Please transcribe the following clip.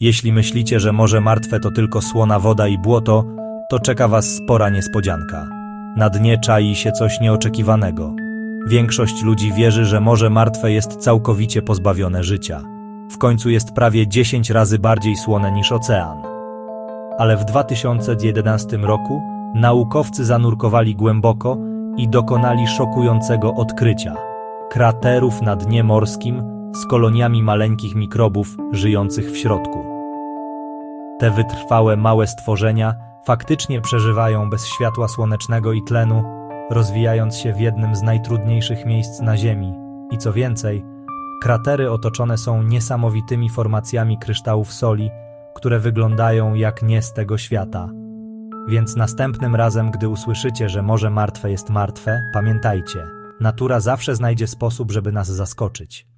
Jeśli myślicie, że Morze Martwe to tylko słona woda i błoto, to czeka was spora niespodzianka. Na dnie czai się coś nieoczekiwanego. Większość ludzi wierzy, że Morze Martwe jest całkowicie pozbawione życia. W końcu jest prawie 10 razy bardziej słone niż ocean. Ale w 2011 roku naukowcy zanurkowali głęboko i dokonali szokującego odkrycia kraterów na dnie morskim z koloniami maleńkich mikrobów żyjących w środku. Te wytrwałe małe stworzenia faktycznie przeżywają bez światła słonecznego i tlenu, rozwijając się w jednym z najtrudniejszych miejsc na Ziemi. I co więcej, kratery otoczone są niesamowitymi formacjami kryształów soli, które wyglądają jak nie z tego świata. Więc następnym razem, gdy usłyszycie, że Morze Martwe jest martwe, pamiętajcie, natura zawsze znajdzie sposób, żeby nas zaskoczyć.